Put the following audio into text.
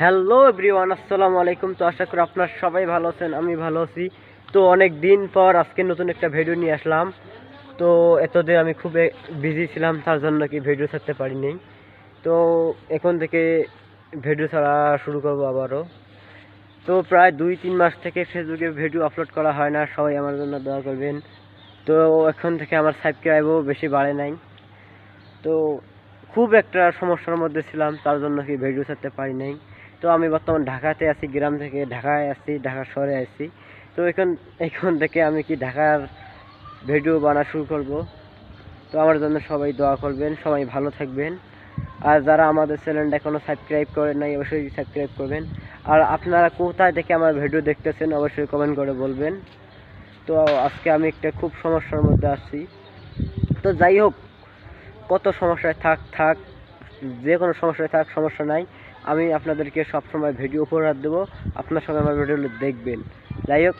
Hello everyone, আসসালামু আলাইকুম। তো আশা করি আপনার সবাই ভালো আছেন, আমি ভালো আছি। তো অনেক দিন পর আজকে নতুন একটা ভিডিও নিয়ে আসলাম। তো এতদিন আমি খুব বিজি ছিলাম, তার জন্য কি ভিডিও ছাড়তে পারিনি তো এখন থেকে ভিডিও ছাড়া শুরু করব আবারও। তো প্রায় দুই তিন মাস থেকে ফেসবুকে ভিডিও আপলোড করা হয় না, সবাই আমার জন্য দোয়া করবেন। তো এখন থেকে আমার সাবস্ক্রাইবও বেশি বাড়ে নাই। তো খুব একটা সমস্যার মধ্যে ছিলাম, তার জন্য কি ভিডিও ছাড়তে পারি নাই। তো আমি বর্তমান ঢাকাতে আছি, গ্রাম থেকে ঢাকায় আছি, ঢাকা শহরে আছি। তো এখন এখন থেকে আমি কি ঢাকার ভিডিও বানা শুরু করব? তো আমার জন্য সবাই দোয়া করবেন, সবাই ভালো থাকবেন। আর যারা আমাদের চ্যানেলটা এখনও সাবস্ক্রাইব করেন নাই, অবশ্যই সাবস্ক্রাইব করবেন। আর আপনারা কোথায় থেকে আমার ভিডিও দেখতেছেন, অবশ্যই কমেন্ট করে বলবেন। তো আজকে আমি একটা খুব সমস্যার মধ্যে আছি। তো যাই হোক, কত সমস্যায় থাক থাক। যে কোনো সমস্যায় থাক, সমস্যা নাই। আমি আপনাদেরকে সবসময় ভিডিও উপহার দেবো। আপনার সঙ্গে আমার ভিডিওগুলো দেখবেন। যাই হোক